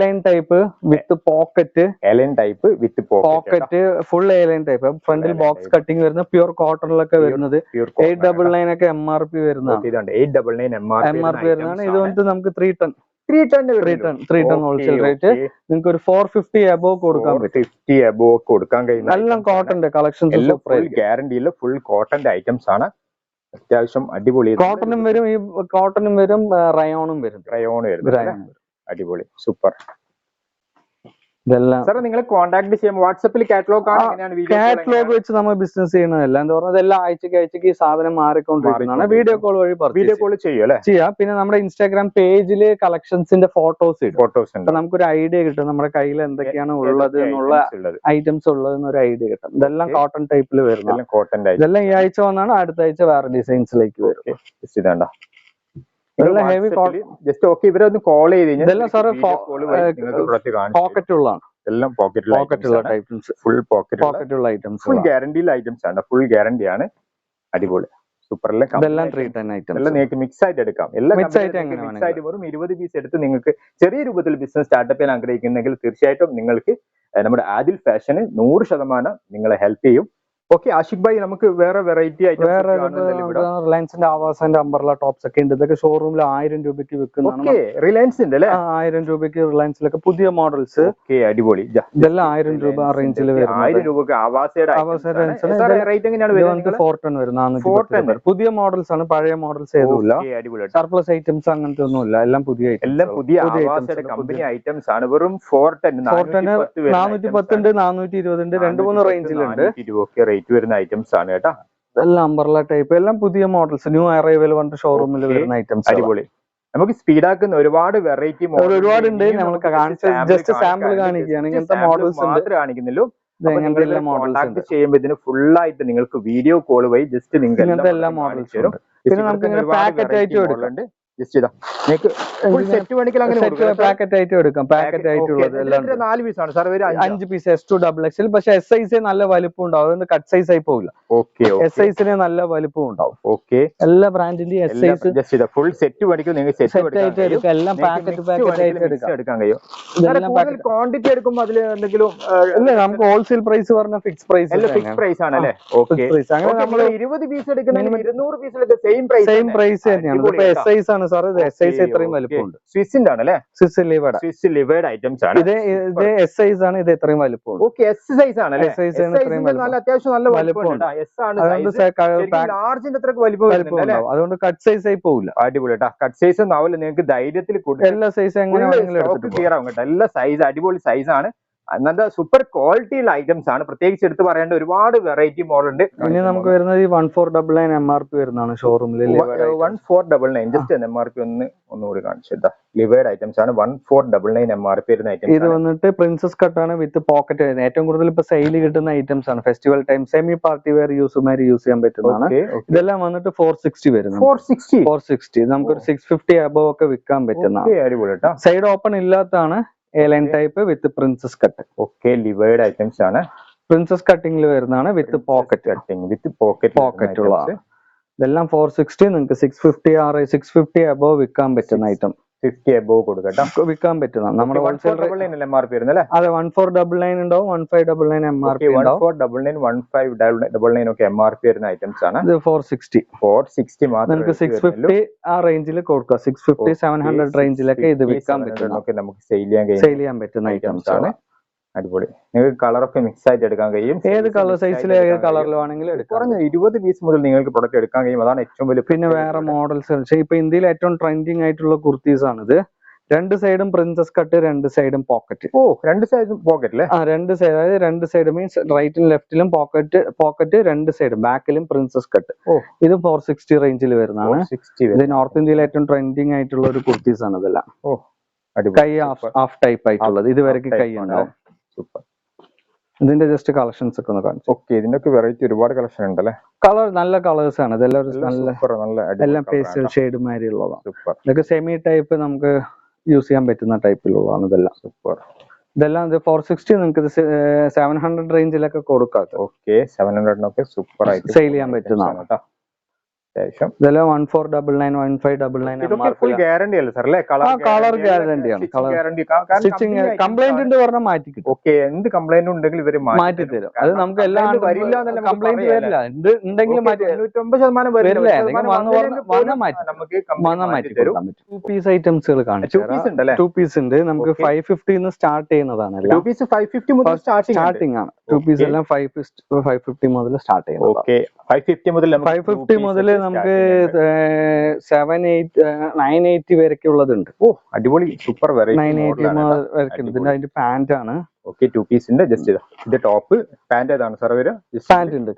Line type with pocket A line type with pocket full A line type ഫ്രണ്ടിൽ ബോക്സ്. കട്ടിങ് വരുന്ന പ്യൂർ കോട്ടണിലൊക്കെ വരുന്നത്. എയ്റ്റ് ഡബിൾ നയൻ ഒക്കെ എം ആർ പി വരുന്നതാണ് ഇതുണ്ട്. Eight double nine M R M R P വരുന്നതാണ്. ഇത് വന്നിട്ട് നമുക്ക് three ten three ten three ten three ten wholesale rate നിങ്ങൾക്ക് ഒരു ഫോർ ഫിഫ്റ്റി അബോവ് കൊടുക്കാൻ ഫിഫ്റ്റി അബോവ് കൊടുക്കാൻ കഴിയും എല്ലാം കോട്ടന്റെ കളക്ഷൻസ് എല്ലാം ഫുൾ ഗ്യാരണ്ടിയിൽ ഫുൾ കോട്ടന്റെ ഐറ്റംസ് ആണ്. അത്യാവശ്യം അടിപൊളി കോട്ടണും വരും ഈ കോട്ടണും വരും റയോണും വരും. റയോൺ വരും. അടിപൊളി സൂപ്പർ ഇതെല്ലാം. സാർ നിങ്ങളെ കോൺടാക്ട് ചെയ്യാം വാട്സപ്പിൽ കാറ്റലോഗ് കാറ്റലോഗ് വെച്ച് നമ്മൾ ബിസിനസ് ചെയ്യുന്നതല്ല എന്താ പറഞ്ഞാൽ ഇതെല്ലാം ആഴ്ചക്ക് ആഴ്ചക്ക് ഈ സാധനം മാറിക്കൊണ്ടിരിക്കുന്നതാണ്. വീഡിയോ കോൾ വഴി വീഡിയോ കോൾ ചെയ്യാം. അല്ലെ? ചെയ്യാം. പിന്നെ നമ്മുടെ ഇൻസ്റ്റാഗ്രാം പേജിൽ കളക്ഷൻസിന്റെ ഫോട്ടോസ് ഇടും. ഫോട്ടോസ് അപ്പൊ നമുക്കൊരു ഐഡിയ കിട്ടും. നമ്മുടെ കയ്യിൽ എന്തൊക്കെയാണ് ഉള്ളത് എന്നുള്ള ഐറ്റംസ് ഉള്ളത്? എന്നൊരു ഐഡിയ കിട്ടും. ഇതെല്ലാം കോട്ടൺ ടൈപ്പിൽ വരുന്നത്. എല്ലാം ഇതെല്ലാം ഈ ആഴ്ച വന്നാണ് അടുത്ത ആഴ്ച വേറെ ഡിസൈൻസിലേക്ക് വരും ജസ്റ്റ് കോൾ ചെയ്ത് കഴിഞ്ഞാൽ പോക്കറ്റ് ഉള്ളതാണ് എല്ലാം പോക്കറ്റിൽ പോക്കറ്റ് ഉള്ള ടൈപ്സ് ഫുൾ പോക്കറ്റ് പോക്കറ്റുള്ള ഐറ്റംസ് ഫുൾ ഐറ്റംസ് ആണ്. ഫുൾ ഗ്യാരണ്ടി ആണ്. അടിപൊളി. ഇതെല്ലാം ത്രീ ടെൻ എല്ലാം നിങ്ങൾക്ക് മിക്സ് ആയിട്ട് എടുക്കാം. എല്ലാം മിക്സ് ആയിട്ട് മിക്സ് ആയിട്ട് വെറും ഇരുപത് പീസ് എടുത്ത് നിങ്ങൾക്ക് ചെറിയ രൂപത്തിൽ ബിസിനസ് സ്റ്റാർട്ടപ്പ് ചെയ്യാൻ ആഗ്രഹിക്കുന്നെങ്കിൽ തീർച്ചയായിട്ടും നിങ്ങൾക്ക് നമ്മുടെ ആദിൽ ഫാഷന് നൂറ് ശതമാനം നിങ്ങളെ ഹെൽപ്പ് ചെയ്യും. ഓക്കെ ആഷിഖ് ഭായി നമുക്ക് വേറെ വെറൈറ്റി വേറെ ഐറ്റംസ് റിലയൻസിന്റെ ആവാസന്റെ അമ്പർല ടോപ്സ് ഒക്കെ ഉണ്ട്. ഇതൊക്കെ ഷോറൂമിൽ ആയിരം രൂപയ്ക്ക് വിൽക്കുന്നതാണ് റിലയൻസിന്റെ അല്ലെ? ആയിരം രൂപയ്ക്ക് റിലയൻസിലൊക്കെ പുതിയ മോഡൽസ് അടിപൊളി. ഇതെല്ലാം ആയിരം രൂപ റേഞ്ചിൽ ഉണ്ട്. ആയിരം ആവാസയുടെ. പുതിയ മോഡൽസ് ആണ് പഴയ മോഡൽസ് ഏതുമില്ല. സർപ്ലസ് ഐറ്റംസ് അങ്ങനത്തെ ഒന്നുമില്ല. എല്ലാം പുതിയ എല്ലാം പുതിയ. കമ്പനി ഐറ്റംസ് ആണ്. വെറും ഫോർ ടെൻ ഫോർ ടെൻ നാനൂറ്റി പത്തുണ്ട് നാനൂറ്റി ഇരുപതുണ്ട് രണ്ട് മൂന്ന് റേഞ്ചിലുണ്ട് റേറ്റ് വരുന്ന ഐറ്റംസ് ആണ് കേട്ടോ. എല്ലാം അമ്പർല ടൈപ്പ് എല്ലാം പുതിയ മോഡൽസ് ന്യൂ അറൈവൽ പറഞ്ഞിട്ട് ഷോറൂമിൽ വരുന്ന ഐറ്റംസ് അടിപൊളി. നമുക്ക് സ്പീഡാക്കുന്ന ഒരുപാട് വെറൈറ്റി മോഡൽ ഒരുപാട് ഉണ്ട്. നമ്മൾ ജസ്റ്റ് സാമ്പിൾ കാണിക്കുകയാണ്. ഇങ്ങനത്തെ മോഡൽസ് മാത്രമേ കാണിക്കുന്നുള്ളൂ. കോൺടാക്ട് ചെയ്യുമ്പോൾ ഇതിന് ഫുൾ ആയിട്ട് നിങ്ങൾക്ക് വീഡിയോ കോൾ വഴി ജസ്റ്റ് നിങ്ങൾക്ക് എല്ലാം മോഡൽസും പിന്നെ നമുക്ക് പാക്കറ്റ് ആയിട്ട് എടുക്കാം. ജസ്റ്റ് ഇതാ നിങ്ങൾക്ക് ഫുൾ സെറ്റ് വേണമെങ്കിൽ അങ്ങനെ പാക്കറ്റ് ആയിട്ട് എടുക്കാം പാക്കറ്റ് ആയിട്ടുള്ളത് എല്ലാം. നാല് സാർ ഒരു അഞ്ച്. Piece S to double X പക്ഷെ എസ് സൈസ് നല്ല വലിപ്പം ഉണ്ടാവും. അതുകൊണ്ട് കട്ട് സൈസ് ആയി പോകില്ല ഓക്കെ എസ് സൈസിന് നല്ല വലിപ്പം ഉണ്ടാവും. ഓക്കെ എല്ലാ ബ്രാൻഡിന്റെയും S size just full set വേണമെങ്കിൽ നിങ്ങൾക്ക് സെറ്റ് സെറ്റ് ആയിട്ട് എടുക്കാം. എല്ലാം പാക്കറ്റ് പാക്കറ്റ് ആയിട്ട് എടുക്കാൻ കഴിയും. ക്വാണ്ടിറ്റി എടുക്കുമ്പോൾ അതിൽ എന്തെങ്കിലും അല്ല നമുക്ക് ഹോൾസെയിൽ പ്രൈസ് പറഞ്ഞ ഫിക്സ് പ്രൈസ് ഫിക്സ് പ്രൈസ് ആണ് അല്ലേ ഓക്കെ അങ്ങനെ നമ്മൾ ഇരുപത് പീസ് എടുക്കുന്ന ഇരുന്നൂറ് പീസിലൊക്കെ സെയിം പ്രൈസ് സെയിം പ്രൈസ് തന്നെയാണ്. എസ് സൈസ് ആണ് സാർ ഇത് എസ് ഐസ് ഇത്രയും വലിപ്പമുണ്ട്. സ്വിസിന്റെ ആണ് അല്ലേ സ്വിസ് ലിവേഡ്. സ്വിസ് ലിവേഡ് ഐറ്റംസ് ആണ്. ഇത് ഇത് എസ് സൈസ് ആണ് ഇത് ഇത്രയും വലിപ്പമുണ്ട്. ഓക്കെ എസ് സൈസ് ആണ് അല്ലേ? സൈസ് നല്ല അത്യാവശ്യം നല്ല വലിപ്പം വലിപ്പം എസ് ആണ്. ലാർജിന്റെ അത്രയ്ക്ക് വലിപ്പം വലിപ്പം ഉണ്ടാവും അതുകൊണ്ട് കട്ട് സൈസ് ആയി പോകില്ല അടിപൊളി കേട്ടോ കട്ട് സൈസ് ഒന്നും ആവില്ല. നിങ്ങൾക്ക് ധൈര്യത്തിൽ കൂടുതൽ എല്ലാ സൈസ് എങ്ങനെ വേണമെങ്കിലും ക്ലിയർ ആവും കേട്ടോ. എല്ലാ സൈസ് അടിപൊളി സൈസ് ആണ്. നല്ല സൂപ്പർ ക്വാളിറ്റിയുള്ള ഐറ്റംസ് ആണ്. പ്രത്യേകിച്ച് എടുത്ത് പറയേണ്ട ഒരുപാട് വെറൈറ്റി മോഡൽ ഉണ്ട്. പിന്നെ നമുക്ക് വരുന്നത് ഈ one four double nine M R P വരുന്നതാണ് ഷോറൂമിൽ one four double nine just M R P ഒന്ന് ഒന്നുകൂടി കാണിച്ചു ലിവേഡ് ഐറ്റംസ് ആണ് one four double nine M R P വരുന്ന ഇത് വന്നിട്ട് പ്രിൻസസ് കട്ടാണ് വിത്ത് പോക്കറ്റ് വരുന്നത്. ഏറ്റവും കൂടുതൽ ഇപ്പൊ സെയിൽ കിട്ടുന്ന ഐറ്റംസ് ആണ്. Festival time semi party wear യൂസുമാര് use ചെയ്യാൻ പറ്റുന്നതാണ്. ഇതെല്ലാം വന്നിട്ട് ഫോർ സിക്സ്റ്റി വരുന്നത് ഫോർ സിക്സ്റ്റി ഫോർ സിക്സ്റ്റി നമുക്ക് ഒരു സിക്സ് ഫിഫ്റ്റി അബവ് ഒക്കെ വിൽക്കാൻ പറ്റുന്ന സൈഡ് ഓപ്പൺ ഇല്ലാത്തതാണ്. A line type with princess cut okay ലിവേഡ് items ആണ്. പ്രിൻസസ് കട്ടിംഗിൽ വരുന്നതാണ് with pocket cutting with pocket pocket ഉള്ളതാണ്. ഇതെല്ലാം ഫോർ സിക്സ്റ്റി നിങ്ങൾക്ക് സിക്സ് ഫിഫ്റ്റി ആറ് സിക്സ് ഫിഫ്റ്റി അബവ് വിൽക്കാൻ പറ്റുന്ന ഐറ്റം ഫിഫ്റ്റി എബോവ് കൊടുക്കട്ടോ വിൽക്കാൻ പറ്റുന്ന നമ്മുടെ wholesale double M R P വരുന്നല്ലേ അതെ വൺ ഫോർ ഡബിൾ നൈൻ ഉണ്ടാവും one five double nine M R P one four double nine one five double nine ഒക്കെ എം ആർ പി വരുന്ന ഐറ്റംസ് ആണ്. ഇത് ഫോർ സിക്സ്റ്റി ഫോർ സിക്സ്റ്റി മാത്രം നമുക്ക് six fifty ആ റേഞ്ചിൽ കൊടുക്കാം. സിക്സ് ഫിഫ്റ്റി സെവൻ ഹൺഡ്രഡ് റേഞ്ചിലൊക്കെ ഇത് വിൽക്കാൻ പറ്റുന്ന നമുക്ക് സെയിൽ ചെയ്യാൻ സെയിൽ ചെയ്യാൻ പറ്റുന്ന ഐറ്റംസ് ആണ്. അടിപൊളി. നിങ്ങൾക്ക് കളറൊക്കെ മിക്സ് ആയിട്ട് എടുക്കാൻ കഴിയും. ഏത് കളർ സൈസിൽ ഏത്. കളറിൽ വേണമെങ്കിലും എടുക്കാം കുറഞ്ഞ ഇരുപത് പീസ് മുതൽ നിങ്ങൾക്ക് പ്രൊഡക്റ്റ് എടുക്കാൻ കഴിയും. അതാണ് ഏറ്റവും വലിയ പിന്നെ വേറെ മോഡൽസ് പക്ഷേ ഇപ്പൊ ഇന്ത്യയിൽ ഏറ്റവും ട്രെൻഡിങ് ആയിട്ടുള്ള കുർത്തീസ് ആണിത്. രണ്ട് സൈഡും പ്രിൻസസ് കട്ട് രണ്ട് സൈഡും പോക്കറ്റ് ഓ രണ്ട് സൈഡും പോക്കറ്റ് അല്ലേ ആ രണ്ട് സൈഡ് അതായത് രണ്ട് സൈഡ് മീൻസ് റൈറ്റിലും ലെഫ്റ്റിലും പോക്കറ്റ് പോക്കറ്റ് രണ്ട് സൈഡും ബാക്കിലും പ്രിൻസസ് കട്ട് ഓ. ഇത് ഫോർ സിക്സ്റ്റി റേഞ്ചിൽ വരുന്നതാണ്. സിക്സ്റ്റി ഇത് നോർത്ത് ഇന്ത്യയിൽ ഏറ്റവും ട്രെൻഡിങ് ആയിട്ടുള്ള ഒരു കുർത്തീസ് ആണ് ഇതെല്ലാം. ഓ കൈ ഹാഫ് ഹാഫ് ടൈപ്പ് ആയിട്ടുള്ളത്. ഇതുവരെ കൈ ഉണ്ടാവും സൂപ്പർ ഇതിന്റെ ജസ്റ്റ് കളക്ഷൻസ് ഒക്കെ ഒന്ന് കാണിച്ചു ഓക്കെ ഇതിന്റെ ഒക്കെ വെറൈറ്റി ഒരുപാട് കളക്ഷൻ ഉണ്ട് അല്ലേ കളർ നല്ല കളേഴ്സ് ആണ്. ഇതെല്ലാം നല്ല നല്ല എല്ലാം പേസ്റ്റൽ ഷെയ്ഡ് മാതിരി ഉള്ളതാണ്. സൂപ്പർ ഇതൊക്കെ സെമി ടൈപ്പ് നമുക്ക് യൂസ് ചെയ്യാൻ പറ്റുന്ന ടൈപ്പിലുള്ളതാണ് ഇതെല്ലാം. സൂപ്പർ ഇതെല്ലാം ഇത് ഫോർ സിക്സ്റ്റി നിങ്ങൾക്ക് സെവൻ ഹൺഡ്രഡ് റേഞ്ചിലൊക്കെ കൊടുക്കാം. ഓക്കെ സെവൻ ഹൺഡ്രഡിനൊക്കെ സൂപ്പർ ആയിട്ട് സെയിൽ ചെയ്യാൻ പറ്റുന്നതാണ്. കേട്ടോ അത്യാവശ്യം. ഇതെല്ലാം one four double nine one five double nine guarantee അല്ലേ സാർ അല്ലേ? കളർ ഗ്യാരണ്ടി ആണ്. Colour- സ്റ്റിച്ചിങ് കംപ്ലൈന്റ് ഉണ്ട് പറഞ്ഞാൽ മാറ്റി കിട്ടും. ഓക്കെ എന്ത് കംപ്ലൈന്റ് ഉണ്ടെങ്കിൽ ഇവർ മാറ്റി തരും. അത് നമുക്ക് എല്ലാം വരില്ല കംപ്ലൈന്റ് വരില്ല. എന്ത് ഉണ്ടെങ്കിലും മാറ്റി തൊണ്ണൂറ്റൊമ്പത് ശതമാനം വരില്ല. ടു പീസ് ഐറ്റംസുകൾ ടു കാണിച്ചു ടു പീസ് ഉണ്ട്. നമുക്ക്. ഫൈവ് ഫിഫ്റ്റിന്ന് സ്റ്റാർട്ട് ചെയ്യുന്നതാണ് ടു പീസ് ഫൈവ് ഫിഫ്റ്റി മുതൽ സ്റ്റാർട്ടിംഗ് ആണ്. ടു പീസ് എല്ലാം ഫൈവ് ഫൈവ് ഫിഫ്റ്റി മുതൽ സ്റ്റാർട്ട് ചെയ്യുന്നത് ഫൈവ് ഫിഫ്റ്റി മുതൽ ഫൈവ് ഫിഫ്റ്റി മുതൽ നമുക്ക് ഉണ്ട്. സെവൻ എയ്റ്റ് നയൻ എയ്റ്റി വരെയൊക്കെ ഉള്ളതുണ്ട്. ഓ അടിപൊളി സൂപ്പർ നയൻ എയ്റ്റി വരെയൊക്കെ വരയ്ക്കും ഇതിന്റെ അതിന്റെ പാന്റ് ആണ്. ഓക്കെ ടു പീസിന്റെ ജസ്റ്റ് ഇതാ. ഇത് ടോപ്പ് പാന്റ് ഏതാണ് സാർ വരിക പാന്റ് ഉണ്ട്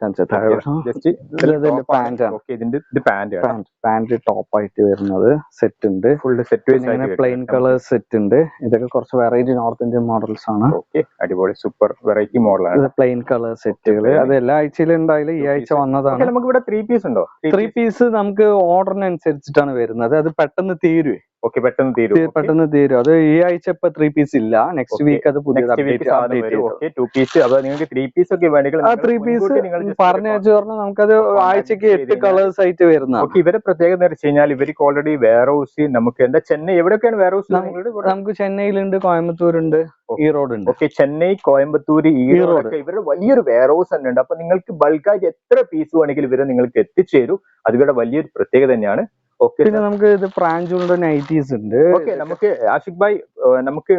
ജസ്റ്റ്. ഓക്കെ ഇതിന്റെ ഇത് പാന്റ് പാന്റ് പാന്റ് ടോപ്പ് ആയിട്ട് വരുന്നത് സെറ്റ് ഉണ്ട്. Full set plain colour set ഉണ്ട്. ഇതൊക്കെ കുറച്ച് വെറൈറ്റി നോർത്ത് ഇന്ത്യൻ മോഡൽസ് ആണ്. ഓക്കെ അടിപൊളി സൂപ്പർ വെറൈറ്റി മോഡലാണ് പ്ലെയിൻ കളർ സെറ്റുകൾ അത് എല്ലാ ആഴ്ചയിലും ഉണ്ടായാലും ഈ ആഴ്ച വന്നതാണ്. നമുക്ക് ഇവിടെ ത്രീ പീസ് ഉണ്ടോ? ത്രീ പീസ് നമുക്ക് ഓർഡറിനനുസരിച്ചിട്ടാണ് വരുന്നത്. അത് പെട്ടെന്ന് തീരുവേ. ഓക്കെ പെട്ടെന്ന് തീരും. പെട്ടെന്ന് തീരും. അത് ഈ ആഴ്ച ഇപ്പൊ ത്രീ പീസ് ഇല്ല. നെക്സ്റ്റ് വീക്ക് അത് പുതിയ ടു പീസ് അപ്പൊ നിങ്ങൾക്ക് ത്രീ പീസ് ഒക്കെ വേണമെങ്കിൽ ആ ത്രീ പീസ് പറഞ്ഞു വെച്ച് പറഞ്ഞാൽ നമുക്കത് ആഴ്ചക്ക് എട്ട് കളേഴ്സ് ആയിട്ട് വരുന്ന ഓക്കെ ഇവരെ പ്രത്യേകത എന്ന് വെച്ച് കഴിഞ്ഞാൽ ഇവർക്ക് ഓൾറെഡി വെയർ ഹൗസ് നമുക്ക് എന്താ ചെന്നൈ എവിടെയൊക്കെയാണ് വെയർ ഹൗസ് നമുക്ക് ചെന്നൈയിലുണ്ട് കോയമ്പത്തൂരുണ്ട് ഈ ഈറോഡ് ഉണ്ട് ഓക്കെ ചെന്നൈ കോയമ്പത്തൂര് ഈറോഡ്. ഈറോഡ്. ഇവരുടെ വലിയൊരു വെയർ ഹൗസ് തന്നെ ഉണ്ട്. അപ്പൊ നിങ്ങൾക്ക് ബൾക്കായിട്ട് എത്ര പീസ് വേണമെങ്കിലും ഇവരെ നിങ്ങൾക്ക് എത്തിച്ചേരും. അത് ഇവരുടെ വലിയൊരു പ്രത്യേകത തന്നെയാണ്. ഓക്കെ പിന്നെ നമുക്ക് ഇത് പ്രാഞ്ചുണ്ട് നൈറ്റീസ് ഉണ്ട്. ഓക്കെ നമുക്ക് ആഷിഖ് ഭായ് നമുക്ക്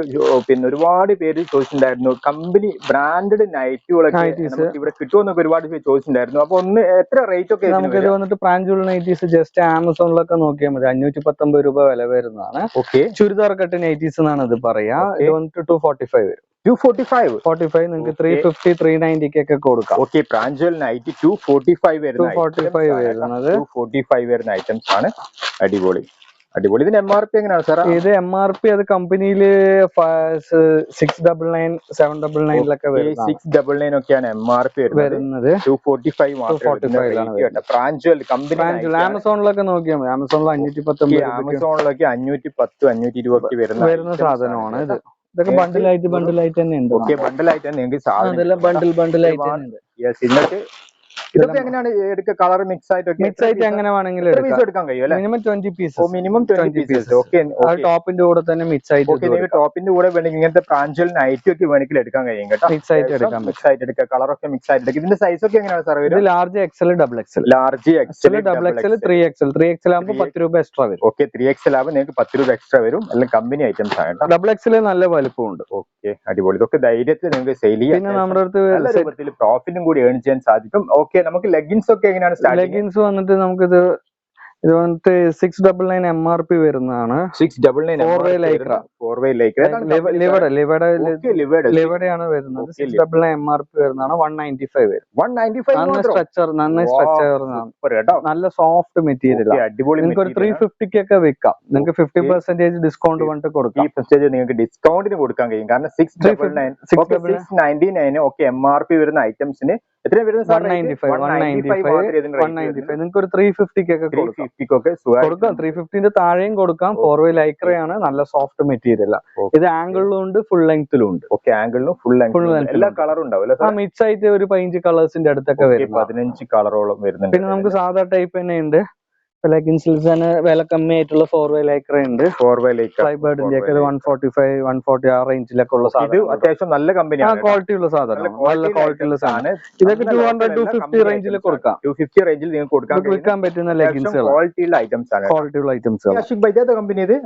പിന്നെ ഒരുപാട് പേര് ചോദിച്ചിട്ടുണ്ടായിരുന്നു. കമ്പനി ബ്രാൻഡഡ് നൈറ്റുകളൊക്കെ. നമുക്ക് ഇവിടെ കിട്ടുമെന്നൊക്കെ ഒരുപാട് പേര് ചോദിച്ചിട്ടുണ്ടായിരുന്നു. അപ്പൊ ഒന്ന് എത്ര റേറ്റ് ഒക്കെ നമുക്ക് ഇത് വന്നിട്ട് പ്രാഞ്ചുൾ നൈറ്റീസ് ജസ്റ്റ് ആമസോണിലൊക്കെ നോക്കിയാൽ മതി. അഞ്ഞൂറ്റി പത്തൊമ്പത് രൂപ വില വരുന്നതാണ്. ഓക്കെ ചുരിദാർ കട്ട് നൈറ്റീസ് എന്നാണ് ഇത് പറയാ. ഇത് വന്നിട്ട് ടു ഫോർട്ടി ഫൈവ് വരും. Two forty five forty five നിങ്ങൾക്ക് ത്രീ. ഫിഫ്റ്റി ത്രീ നയന്റിക്ക് ഒക്കെ കൊടുക്കാം. ഓക്കെ പ്രാഞ്ചൽ നൈറ്റ് ടു ഫോർട്ടി ഫൈവ് വരുന്ന 245 വരുന്നത്. ഫോർട്ടി ഫൈവ് വരുന്ന ഐറ്റംസ് ആണ്. അടിപൊളി. അടിപൊളി. ഇതിന് എം ആർ പി എങ്ങനെയാണ് സാർ ഇത് എം ആർ പി അത് കമ്പനിയിൽ six double nine seven double നയനിലൊക്കെ വരും സിക്സ് ഡബിൾ നയൻ ഒക്കെയാണ് എം ആർ പി വരുന്നത്. ടു ഫോർട്ടി ഫൈവ് 245 ലാണ് മാത്രമേ പ്രാഞ്ചൽ കമ്പനി ആമസോണിലൊക്കെ നോക്കിയാൽ മതി. ആമസോണിൽ അഞ്ഞൂറ്റി പത്തൊമ്പത് ആമസോണിലൊക്കെ അഞ്ഞൂറ്റി പത്ത് അഞ്ഞൂറ്റി ഇരുപത്തി വരുന്ന വരുന്ന സാധനമാണ് ഇത്. ഇതൊക്കെ ബണ്ടിലായിട്ട് ബണ്ടിലായിട്ട് തന്നെ ഉണ്ട് ബണ്ടിലായിട്ട് അതെല്ലാം ബണ്ടിൽ ബണ്ടിലായിട്ട് തന്നെ ഉണ്ട്. എന്നിട്ട് ഇതൊക്കെ എങ്ങനെയാണ് എടുക്കുക? കളർ മിക്സ് ആയിട്ടൊക്കെ മിക്സ് ആയിട്ട് എങ്ങനെ വേണമെങ്കിലും പീസ് എടുക്കാൻ കഴിയും minimum twenty oh minimum twenty 20 pieces pieces. Okay ടോപ്പിന്റെ കൂടെ തന്നെ മിക്സ് ആയിട്ട് ടോപ്പിന്റെ കൂടെ വേണമെങ്കിൽ ഇങ്ങനത്തെ പ്രാഞ്ചൽ നൈറ്റ് ഒക്കെ വേണമെങ്കിൽ എടുക്കാൻ കഴിയും കേട്ടോ. മിക്സ് ആയിട്ട് എടുക്കാൻ മിക്സ് ആയിട്ട് എടുക്കുക. കളറൊക്കെ മിക്സ് ആയിട്ട് എടുക്കുക. ഇതിന്റെ സൈസ് ഒക്കെ എങ്ങനെയാണ് സാർ ഇത് large XL double XL large XL double XL three XL three XL ആകുമ്പോൾ പത്ത് രൂപ എക്സ്ട്രാ വരും. ഓക്കെ ത്രീ എക്സൽ ആകുമ്പോൾ നിങ്ങൾക്ക് പത്ത് രൂപ എക്സ്ട്രാ വരും. എല്ലാം കമ്പനി ഐറ്റംസ് ആണ് ഡബിൾ എക്സൽ നല്ല വലുപ്പമുണ്ട്. ഓക്കെ അടിപൊളി. ഇതൊക്കെ ധൈര്യത്തിൽ നിങ്ങൾക്ക് സെയിൽ പിന്നെ ചെയ്യാം നമ്മുടെ നല്ല അടുത്ത് പ്രോഫിറ്റും കൂടി ഏൺ ചെയ്യാൻ സാധിക്കും. ഓക്കെ നമുക്ക് ലെഗിൻസ് ഒക്കെ എങ്ങനെയാണ് ലെഗിൻസ് വന്നിട്ട് നമുക്കിത് ഇത് വന്നിട്ട് six double nine M R P വരുന്നതാണ്. Six double nine four way Lycra. Four way Lycra lived ലിവഡ് ലിവേഡ് ലിവയുടെയാണ് വരുന്നത്. Six. Double nine M R P വരുന്നതാണ്. വൺ നയന്റി ഫൈവ് വരും. വൺ നയന്റി ഫൈവ് മാത്രം? സ്ട്രക്ചർ നന്നായി സ്ട്രക്ചർ വരുന്നതാണ് നല്ല സോഫ്റ്റ് മെറ്റീരിയൽ അടിപൊളി നിങ്ങൾക്ക് ഒരു ത്രീ. ഫിഫ്റ്റിക്ക് ഒക്കെ വിൽക്കാം. നിങ്ങൾക്ക് ഫിഫ്റ്റി. പെർസെന്റേജ് ഡിസ്കൗണ്ട് കൊടുക്കാം. ഈ കൊടുക്കാം പെർസെന്റേജ് നിങ്ങൾക്ക് ഡിസ്കൗണ്ടിന് കൊടുക്കാൻ കഴിയും. കാരണം six double nine okay six ninety nine okay M R P വരുന്ന ഐറ്റംസിന് എത്ര വരുന്ന one ninety five one ninety five one ninety five നിങ്ങൾക്ക് ഒരു ത്രീ കൊടുക്കാം. ഫിഫ്റ്റിക്കൊക്കെ കൊടുക്കാം. ത്രീ ഫിഫ്റ്റിന്റെ താഴെയും കൊടുക്കാം. ഫോർ വേ ലൈക്രയാണ് നല്ല സോഫ്റ്റ് മെറ്റീരിയൽ. ഇത് ആംഗിളിലും ഉണ്ട് ഫുൾ ലെങ്ത്തിലും ഉണ്ട്. ഓക്കെ ആംഗിളിലും ഫുൾ ലെങ്ത് എല്ലാ. കളറും ഉണ്ടാവും ആ മിക്സ് ആയിട്ട് ഒരു പതിനഞ്ച് കളേഴ്സിന്റെ അടുത്തൊക്കെ വരും പതിനഞ്ച് കളറോളം വരുന്നുണ്ട്. പിന്നെ നമുക്ക് സാധാ ടൈപ്പ് തന്നെ ഉണ്ട്. ലെഗിൻസിൽ തന്നെ വില കമ്മി ആയിട്ടുള്ള ഫോർ വേ ലൈക്ര ഉണ്ട് ഫോർ വൈലേക്ക് ഫൈവ് ബേർഡിന്റെ ഒക്കെ one forty five one forty ആ റേഞ്ചിലൊക്കെ ഉള്ള ഇത് സാധനം അത്യാവശ്യം നല്ല ആ കമ്പനിയാണ് ക്വാളിറ്റി ഉള്ള സാധനം നല്ല ക്വാളിറ്റി ഉള്ള സാധനം. ഇതൊക്കെ ടു ഹൺഡ്രഡ് ടു ഫിഫ്റ്റി റേഞ്ചിൽ കൊടുക്കാം. ടു ഫിഫ്റ്റി റേഞ്ചിൽ നിങ്ങൾക്ക് കൊടുക്കാൻ വിൽക്കാൻ പറ്റുന്ന ലെഗിൻസുകൾ ക്വാളിറ്റിയുള്ള ഐറ്റംസ് ആണ്. ക്വാളിറ്റി ഉള്ള ഐറ്റംസ് ആഷിക് ഭായ് കമ്പനി ഇത്?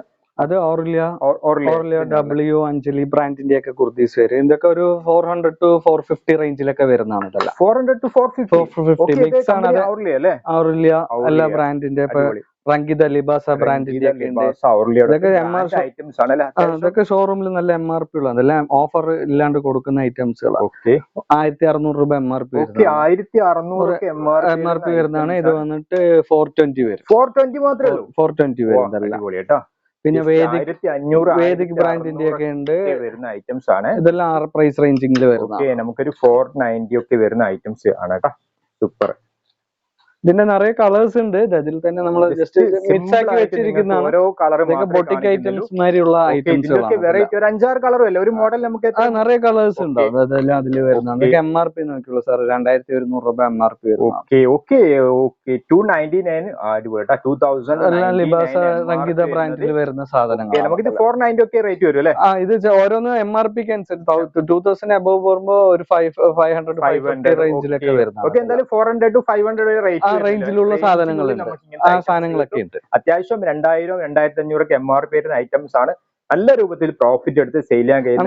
അത് ഓർലിയ ഓർലിയ ഡബ്ല്യു അഞ്ജലി ബ്രാൻഡിന്റെ ഒക്കെ കുർത്തീസ് വരും. ഇതൊക്കെ ഒരു four hundred to four fifty റേഞ്ചിലൊക്കെ വരുന്നതാണ് ഇതെല്ലാം. Four hundred to four four fifty fifty mix ആണ് അത്. ഓർലിയ എല്ലാ ബ്രാൻഡിന്റെ. റംഗിത ലിബാസ ബ്രാൻഡിന്റെ ഇതൊക്കെ ഷോറൂമിൽ നല്ല എം ആർ പി ഉള്ള ഓഫർ ഇല്ലാണ്ട് കൊടുക്കുന്ന ഐറ്റംസുകളാണ് ആയിരത്തി അറുന്നൂറ് രൂപ എം ആർ പി ഓക്കെ ആയിരത്തി അറുന്നൂറ് എം ആർ പി വരുന്നതാണ്. ഇത് വന്നിട്ട് ഫോർ ട്വന്റി വരും. ഫോർ ട്വന്റി മാത്രമേ ഉള്ളൂ? ഫോർ ട്വന്റി വരും പിന്നെ വേദിക് വേദിക് ബ്രാൻഡിന്റെ ഒക്കെ ഉണ്ട്. വരുന്ന ഐറ്റംസ് ആണ്. ഇതെല്ലാം ആറ് പ്രൈസ് റേഞ്ചിങ്ങിൽ വരുന്ന ഓക്കെ നമുക്കൊരു ഫോർ നയന്റി ഒക്കെ വരുന്ന ഐറ്റംസ് ആണ് കേട്ടോ സൂപ്പർ ഇതിന്റെ നിറയെ കളേഴ്സ് ഉണ്ട്. ഇത് അതിൽ തന്നെ നമ്മൾ ജസ്റ്റ് മിക്സ് ആക്കി വെച്ചിരിക്കുന്നതാണ്. ഓരോ കളറും ബൊട്ടിക് ഐറ്റംസ് മാതിരിയുള്ള ഐറ്റംസ് വെറൈറ്റി ഒരു അഞ്ചാറ് കളറും അല്ലേ? ഒരു മോഡൽ നമുക്ക് ആ നിറയെ കളേഴ്സ് ഉണ്ട്. അതെല്ലാം അതിൽ വരുന്നതാണ്. എം ആർ പി നോക്കിയുള്ളൂ സാർ രണ്ടായിരത്തി ഒരുന്നൂറ് രൂപ M R P okay okay okay two ninety nine അടിപൊളി ടൂ തൗസൻഡ് എല്ലാം ലിബാസ സംഗീത ബ്രാൻഡിൽ വരുന്ന സാധനങ്ങൾ നമുക്ക് ഫോർ നയന്റി ഒക്കെ റേറ്റ് വരും അല്ലേ? ആ ഇത് ഓരോന്ന് എം ആർ പിക്ക് അനുസരിച്ച് ടൂ തൗസൻഡ് അബവ് ഒരു five five hundred five fifty റേഞ്ചിലൊക്കെ okay വരുന്നത് എന്തായാലും four hundred to five hundred rate റേഞ്ചിലുള്ള സാധനങ്ങളുണ്ട്. ആ സാധനങ്ങളൊക്കെ ഉണ്ട്. അത്യാവശ്യം രണ്ടായിരം രണ്ടായിരത്തി അഞ്ഞൂറൊക്കെ എം ആർ പി വരുന്ന ഐറ്റംസ് ആണ്. നല്ല രൂപത്തിൽ പ്രോഫിറ്റ് എടുത്ത് സെയിൽ ചെയ്യാൻ കഴിയുന്ന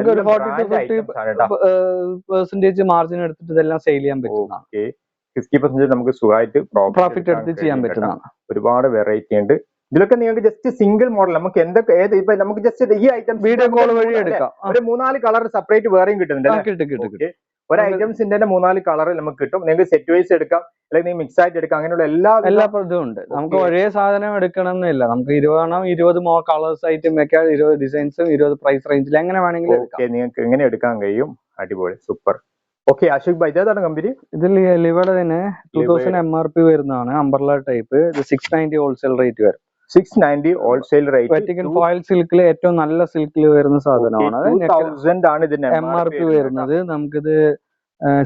മാർജിൻ എടുത്തിട്ട് ഇതെല്ലാം സെയിൽ ചെയ്യാൻ പറ്റും ഫിഫ്റ്റി പെർസെന്റേജ് നമുക്ക് സുഖമായിട്ട് പ്രോഫിറ്റ് എടുത്ത് ചെയ്യാൻ പറ്റുന്നതാണ്. ഒരുപാട് വെറൈറ്റി ഉണ്ട്. ഇതിലൊക്കെ നിങ്ങൾക്ക് ജസ്റ്റ് സിംഗിൾ മോഡൽ നമുക്ക് എന്തൊക്കെ ഏത് ഇപ്പൊ നമുക്ക് ജസ്റ്റ് ഈ ഐറ്റം വീഡിയോ കോൾ വഴി എടുക്കാം. ഒരു മൂന്നാൽ കളർ സെപ്പറേറ്റ് വേറെയും കിട്ടുന്നുണ്ട് ഒരു ഐറ്റംസിന്റെ മൂന്നാൽ കളർ നമുക്ക് കിട്ടും. നിങ്ങൾക്ക് സെറ്റ് വൈസ് എടുക്കാം അല്ലെങ്കിൽ മിക്സ് ആയിട്ട് എടുക്കാം അങ്ങനെയുള്ള എല്ലാ എല്ലാ ഇതും ഉണ്ട്. നമുക്ക്. ഒരേ സാധനം എടുക്കണം എന്നില്ല നമുക്ക് ഇരുപതെണ്ണം ഇരുപത് മോ കളേഴ്സ് ആയിട്ടും ഒക്കെ ഇരുപത് ഡിസൈൻസും ഇരുപത് പ്രൈസ് റേഞ്ചിൽ എങ്ങനെ വേണമെങ്കിലും ഓക്കെ നിങ്ങൾക്ക് എങ്ങനെ എടുക്കാൻ കഴിയും? അടിപൊളി സൂപ്പർ ഓക്കെ അശോക് ഭായ് ഇതേതാണ് കമ്പനി ഇതിൽ ലിവയുടെ തന്നെ two thousand M R P വരുന്നതാണ് അംബർല ടൈപ്പ് ഇത് സിക്സ് നയന്റി ഹോൾസെയിൽ റേറ്റ് വരും. Six ninety wholesale rate rate foil സിൽക്കിൽ ഏറ്റവും നല്ല സിൽക്കിൽ വരുന്ന സാധനമാണ്. ആണ് ഇതിന്റെ എം ആർ പി വരുന്നത്. നമുക്കിത്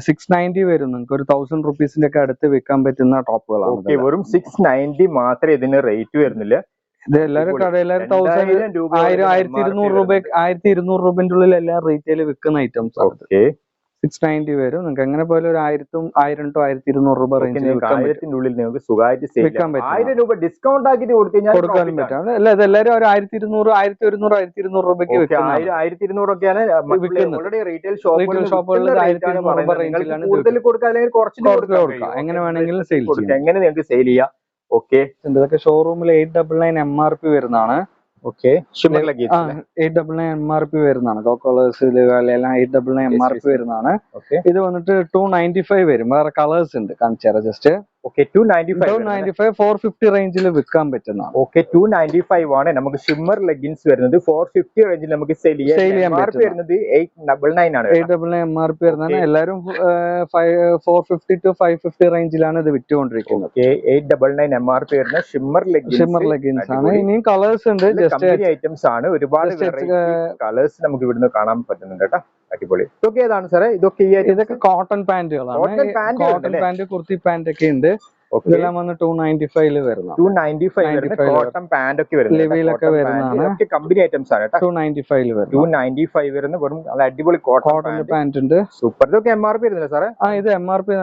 സിക്സ് നയന്റി വരും നിങ്ങൾക്ക് ഒരു തൗസൻഡ് റുപ്പീസിന്റെ ഒക്കെ അടുത്ത് വിൽക്കാൻ പറ്റുന്ന ടോപ്പുകളാണ് ഓക്കെ വെറും സിക്സ് നയന്റി മാത്രമേ ഇതിന് റേറ്റ് വരുന്നില്ല. ഇത് എല്ലാവരും കടയിലും തൗസൻഡ് ആയിരം ആയിരത്തി ഇരുന്നൂറ് രൂപ ആയിരത്തി ഇരുന്നൂറ് രൂപന്റെ ഉള്ളിൽ എല്ലാ റീറ്റെയിൽ വിൽക്കുന്ന ഐറ്റംസ് ആണ് ഓക്കെ സിക്സ് നയന്റി വരും. നിങ്ങൾക്ക് എങ്ങനെ പോലും ഒരു ആയിരത്തും ആയിരം ടു ആയിരത്തി ഇരുന്നൂറ് രൂപ റേഞ്ചിൽ ആയിരത്തിന്റെ ഉള്ളിൽ നിങ്ങൾക്ക് സുഖമായിട്ട് സെയിൽ വിൽക്കാൻ പറ്റും. ആയിരം രൂപ ഡിസ്കൗണ്ട് ആക്കിയിട്ട് കൊടുത്തു കഴിഞ്ഞാൽ കൊടുക്കാനും പറ്റും. അല്ല ഇതെല്ലാരും ഒരു ആയിരത്തി ഇരുന്നൂറ് ആയിരത്തി ഒരുന്നൂറ് ആയിരത്തി ഇരുന്നൂറ് രൂപയ്ക്ക് ആയിരം ആയിരത്തി ഇരുന്നൂറൊക്കെയാണ് വിൽക്കുന്നത്. ഓൾറെഡി റീറ്റെയിൽ ഷോപ്പുകളിൽ ആയിരത്തി ഇരുന്നൂറ് രൂപ കൂടുതൽ അല്ലെങ്കിൽ കുറച്ച് കൊടുക്കാം. എങ്ങനെ വേണമെങ്കിലും സെയിൽ കൊടുക്കാം. എങ്ങനെ നിങ്ങൾക്ക് സെയിൽ ചെയ്യാം? ഓക്കെ ഇതൊക്കെ ഷോറൂമിൽ eight double nine M R P വരുന്നതാണ്. Okay. Eight double nine M R P വരുന്നതാണ്. കോക്കോളേഴ്സ് എല്ലാം eight double nine M R P വരുന്നതാണ്. ഇത് വന്നിട്ട് ടു നയന്റി ഫൈവ് വരും. വേറെ കളേഴ്സ് ഉണ്ട്. കാണിച്ചു just okay two ninety five ninety five four fifty റേഞ്ചിൽ വിൽക്കാൻ പറ്റുന്ന ഓക്കെ ടു നയന്റി ഫൈവ് ആണ്. നമുക്ക് ഷിമ്മർ ലെഗിൻസ് വരുന്നത്. ഫോർ ഫിഫ്റ്റി റേഞ്ചിൽ നമുക്ക് സെയിൽ ചെയ്യാം. വരുന്നത് എയ്റ്റ് ഡബിൾ നയൻ ആണ് eight double nine M R P വരുന്നത്. എല്ലാവരും four fifty two five fifty റേഞ്ചിലാണ് ഇത് വിറ്റുകൊണ്ടിരിക്കുന്നത്. Okay eight double nine M R P വരുന്ന ഷിമ്മർ ഷിമ്മർ ലെഗിൻസ് ലെഗിൻസ് ആണ്. ഇനിയും കളേഴ്സ് ഉണ്ട്. ജസ്റ്റ് ഐറ്റംസ് ആണ്. ഒരുപാട് കളേഴ്സ് നമുക്ക് ഇവിടുന്ന് കാണാൻ പറ്റുന്നുണ്ട് കേട്ടോ. അടിപൊളി. ഇതൊക്കെ ഏതാണ് സാറേ? ഇതൊക്കെ ഈ ഇതൊക്കെ കോട്ടൺ പാന്റുകളാണ് കോട്ടൺ? പാന്റ് കുർത്തി പാന്റ് ഒക്കെ ഉണ്ട്. ഇതെല്ലാം വന്ന് ടു നയന്റി ഫൈവ് വരുന്ന two ninety five cotton pant ഒക്കെ വരുന്നത് വരുന്നതാണ്. കമ്പനി ഐറ്റംസ് ആണ് കേട്ടോ. ടു നയന്റി ഫൈവ് വരുന്നത്. ടു നയന്റി ഫൈവ് വരുന്ന വെറും നല്ല അടിപൊളി കോട്ടൺ പാന്റ് ഉണ്ട്. സൂപ്പർ ഇതൊക്കെ എം ആർ പി വരുന്നില്ല സാറേ? ആ ഇത് എം ആർ പി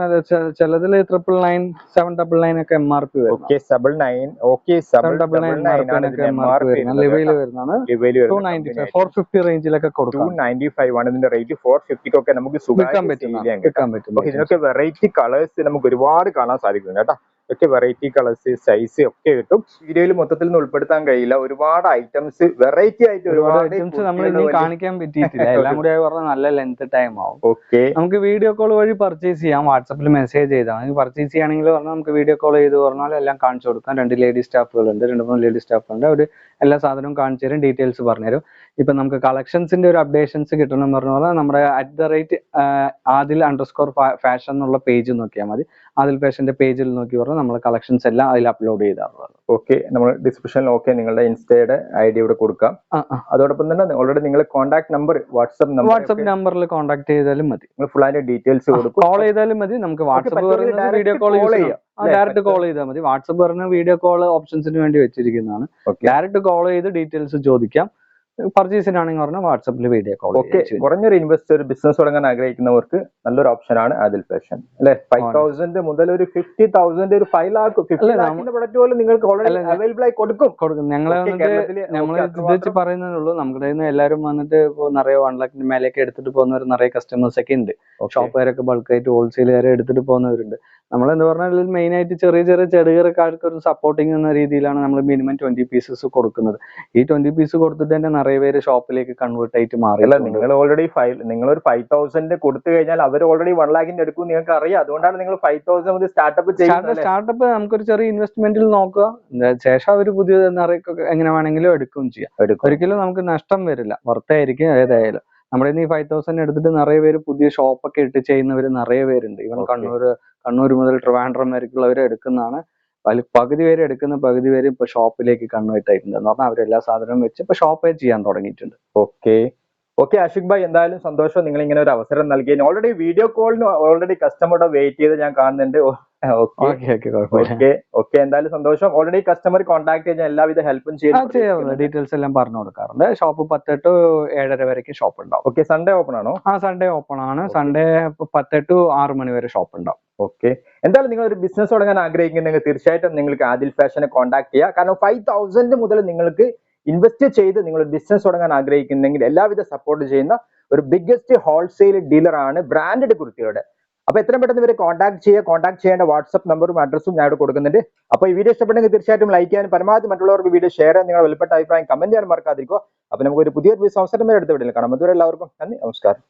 ചിലതിൽ triple nine seven double nine ഒക്കെ എം ആർ പി വരും okay seven nine okay seven double nine nine ആണ് ഇതിന്റെ M M R R P P വരുന്നത് ലിവയിൽ വരുന്നതാണ് two ninety five four fifty റേഞ്ചിലൊക്കെ കൊടുക്കും. കൊടുക്കാം നയന്റി ഫൈവ് ആണ് ഇതിന്റെ റേറ്റ് ഫോർ ഫിഫ്റ്റിക്കൊക്കെ നമുക്ക് സുഖം പറ്റും ഇതിനൊക്കെ വെറൈറ്റി കളേഴ്സ് നമുക്ക് ഒരുപാട് കാണാൻ സാധിക്കും കേട്ടോ. ഒക്കെ വെറൈറ്റി കളേഴ്സ് സൈസ് ഒക്കെ കിട്ടും. വീഡിയോയിൽ മൊത്തത്തിൽ നിന്ന് ഉൾപ്പെടുത്താൻ കഴിയില്ല. ഒരുപാട് ഐറ്റംസ് വെറൈറ്റി ആയിട്ട് ഒരുപാട് ഐറ്റംസ് നമ്മൾ ഇനി കാണിക്കാൻ പറ്റിയിട്ടില്ല. എല്ലാം കൂടി പറഞ്ഞാൽ നല്ല ലെങ്ത് ടൈം ആവും. ഓക്കെ നമുക്ക് വീഡിയോ കോൾ വഴി പർച്ചേസ് ചെയ്യാം. വാട്സപ്പിൽ മെസ്സേജ് ചെയ്താൽ മതി. പർച്ചേസ് ചെയ്യുകയാണെങ്കിൽ പറഞ്ഞാൽ നമുക്ക് വീഡിയോ കോൾ ചെയ്ത് പറഞ്ഞാൽ എല്ലാം കാണിച്ചു കൊടുക്കാം. രണ്ട് ലേഡി സ്റ്റാഫുകളുണ്ട് രണ്ട് മൂന്ന് ലേഡി സ്റ്റാഫുണ്ട് അവർ എല്ലാ സാധനവും കാണിച്ചു തരും ഡീറ്റെയിൽസ് പറഞ്ഞുതരും ഇപ്പം നമുക്ക് കളക്ഷൻസിന്റെ ഒരു അപ്ഡേഷൻസ് കിട്ടണം എന്ന് പറഞ്ഞാൽ നമ്മുടെ at the rate Adil underscore fashion എന്നുള്ള പേജ് നോക്കിയാൽ മതി. ആദിൽ ഫാഷന്റെ പേജിൽ നോക്കി പറഞ്ഞാൽ നമ്മൾ കളക്ഷൻസ് എല്ലാം അതിൽ അപ്ലോഡ് ചെയ്താറുള്ളത്. ഓക്കെ നമ്മൾ ഡിസ്ക്രിപ്ഷനിൽ ഓക്കെ നിങ്ങളുടെ ഇൻസ്റ്റയുടെ ഐഡി ഡി ഇവിടെ കൊടുക്കാം. അതോടൊപ്പം തന്നെ ഓൾറെഡി നിങ്ങൾ contact number WhatsApp number WhatsApp നമ്പറിൽ കോൺടാക്ട് ചെയ്താലും മതി. നിങ്ങൾ ഫുൾ അതിന്റെ ഡീറ്റെയിൽസ് കൊടുക്കും. കോൾ ചെയ്താലും മതി. നമുക്ക് direct വീഡിയോ കോൾ ചെയ്യാം. ഡയറക്റ്റ് കോൾ ചെയ്താൽ മതി. വാട്സ്ആപ്പ് പറഞ്ഞ വീഡിയോ കോൾ ഓപ്ഷൻസിന് വേണ്ടി വെച്ചിരിക്കുന്നതാണ്. ഡയറക്റ്റ് കോൾ ചെയ്ത് ഡീറ്റെയിൽസ് ചോദിക്കാം. പർച്ചേസിനാണെങ്കിൽ പറഞ്ഞാൽ വാട്സപ്പിൽ വീഡിയോ കോൾ ഓക്കെ കുറഞ്ഞൊരു ഇൻവെസ്റ്റ് ഒരു ബിസിനസ് തുടങ്ങാൻ ആഗ്രഹിക്കുന്നവർക്ക് നല്ലൊരു ഓപ്ഷൻ ആണ് ആദിൽ ഫാഷൻ അല്ലെ? ഫൈവ് തൗസൻഡ് മുതൽ ഒരു ഫിഫ്റ്റി തൗസൻഡ് ഒരു ഫൈവ് ലാക്ക് ഫിഫ്റ്റി പ്രൊഡക്റ്റ് പോലും നിങ്ങൾക്ക് ഓൾറെഡി അവൈലബിൾ ആയി കൊടുക്കും. കൊടുക്കും. ഞങ്ങളെ ഞങ്ങൾ വെച്ച് പറയുന്നതേ നമ്മുടെ നിന്ന് എല്ലാവരും വന്നിട്ട് ഇപ്പോൾ നിറയെ വൺ ലാക്കിന്റെ മേലേക്ക് എടുത്തിട്ട് പോകുന്നവർ നിറയെ കസ്റ്റമേഴ്സ് ഒക്കെ ഉണ്ട്. ഷോപ്പുകാരൊക്കെ ബൾക്കായിട്ട് ഹോൾസെയിലുകാരെ എടുത്തിട്ട് പോകുന്നവരുണ്ട്. നമ്മൾ എന്ന് പറഞ്ഞാൽ മെയിൻ ആയിട്ട് ചെറിയ ചെറിയ ചെറുകിറക്കാർക്ക് ഒരു സപ്പോർട്ടിങ് എന്ന രീതിയിലാണ് നമ്മൾ മിനിമം ട്വന്റി പീസസ് കൊടുക്കുന്നത്. ഈ ട്വന്റി പീസ് കൊടുത്തിട്ട് തന്നെ നിറയെ പേര് ഷോപ്പിലേക്ക് കൺവേർട്ട് ആയിട്ട് മാറി അല്ല നിങ്ങൾ ഓൾറെഡി ഫൈവ് നിങ്ങൾ ഒരു ഫൈവ് തൗസൻഡ് കൊടുത്തു കഴിഞ്ഞാൽ അവർ ഓൾറെഡി വൺ ലാഖിന്റെ എടുക്കും നിങ്ങൾക്ക് അറിയാം അതുകൊണ്ടാണ് നിങ്ങൾ ഫൈവ് തൗസൻഡ് മുതൽ സ്റ്റാർട്ടപ്പ് ചെയ്യുന്നത് സ്റ്റാർട്ടപ്പ് നമുക്കൊരു ചെറിയ ഇൻവെസ്റ്റ്മെന്റിൽ നോക്കുക. ശേഷം അവർ പുതിയ എങ്ങനെ വേണമെങ്കിലും എടുക്കുകയും ചെയ്യാം. ഒരിക്കലും നമുക്ക് നഷ്ടം വരില്ല. വർത്തായിരിക്കും ഏതായാലും. നമ്മുടെ ഈ ഫൈവ് തൗസൻഡ് എടുത്തിട്ട് നിറയെ പേര് പുതിയ ഷോപ്പൊക്കെ ഇട്ട് ചെയ്യുന്നവർ നിറയെ പേരുണ്ട്. ഇവൻ കണ്ണൂർ കണ്ണൂർ മുതൽ ട്രിവാൻഡ്രം വരെയുള്ളവർ എടുക്കുന്നതാണ്. അതിൽ പകുതി പേര് എടുക്കുന്ന പകുതി പേര് ഇപ്പൊ ഷോപ്പിലേക്ക് കൺവേർട്ട് ആയിട്ടുണ്ട്. എന്ന് പറഞ്ഞാൽ അവരെല്ലാ സാധനവും വെച്ച് ഇപ്പൊ ഷോപ്പേ ചെയ്യാൻ തുടങ്ങിയിട്ടുണ്ട്. ഓക്കെ ഓക്കെ ആഷിഖ് ഭായ് എന്തായാലും സന്തോഷം. നിങ്ങൾ ഇങ്ങനെ ഒരു അവസരം നൽകി. ഓൾറെഡി വീഡിയോ കോളിന് ഓൾറെഡി കസ്റ്റമറുടെ വെയിറ്റ് ചെയ്ത് ഞാൻ കാണുന്നുണ്ട്. ഓക്കെ ഓക്കെ എന്തായാലും സന്തോഷം. ഓൾറെഡി കസ്റ്റമർ കോൺടാക്ട് ചെയ്താൽ എല്ലാവിധ ഹെൽപ്പും ചെയ്യുന്നു ഡീറ്റെയിൽസ് എല്ലാം പറഞ്ഞു കൊടുക്കാറുണ്ട്. ഷോപ്പ് പത്ത് ടു ഏഴര വരയ്ക്ക് ഷോപ്പ് ഉണ്ടാവും. ഓക്കെ സൺഡേ ഓപ്പൺ ആണോ? ആ സൺഡേ ഓപ്പൺ ആണ്. സൺഡേ പത്ത് ടു ആറ് മണി വരെ ഷോപ്പ് ഉണ്ടാവും. ഓക്കെ എന്തായാലും നിങ്ങൾ ഒരു ബിസിനസ് തുടങ്ങാൻ ആഗ്രഹിക്കുന്നെങ്കിൽ തീർച്ചയായിട്ടും നിങ്ങൾക്ക് ആദിൽ ഫാഷനെ കോൺടാക്ട് ചെയ്യുക കാരണം ഫൈവ് തൗസൻഡ് മുതൽ നിങ്ങൾക്ക് ഇൻവെസ്റ്റ് ചെയ്ത് നിങ്ങൾ ബിസിനസ് തുടങ്ങാൻ ആഗ്രഹിക്കുന്നെങ്കിൽ എല്ലാവിധ സപ്പോർട്ട് ചെയ്യുന്ന ഒരു ബിഗ്ഗസ്റ്റ് ഹോൾസെയിൽ ഡീലറാണ് ബ്രാൻഡഡ് കുർത്തിയുടെ അപ്പൊ എത്രയും പെട്ടെന്ന് ഇവരെ കോൺടാക്ട് ചെയ്യുക. കോൺടാക്ട് ചെയ്യേണ്ട വാട്സ്ആപ്പ് നമ്പറും അഡ്രസ്സും ഞാൻ ഇവിടെ കൊടുക്കുന്നുണ്ട്. അപ്പൊ ഈ വീഡിയോ ഇഷ്ടപ്പെട്ടെങ്കിൽ തീർച്ചയായിട്ടും ലൈക്ക് ചെയ്യാൻ പരമാവധി മറ്റുള്ളവർക്ക് വീഡിയോ ഷെയർ ചെയ്യാൻ നിങ്ങളുടെ വിലപ്പെട്ട അഭിപ്രായം കമന്റ് ചെയ്യാൻ മറക്കാതിരിക്കുക. അപ്പൊ നമുക്ക് ഒരു പുതിയ അവസരം എടുത്ത് വിടില്ല കാണാം. അതുവരെ എല്ലാവർക്കും നന്ദി. നമസ്കാരം.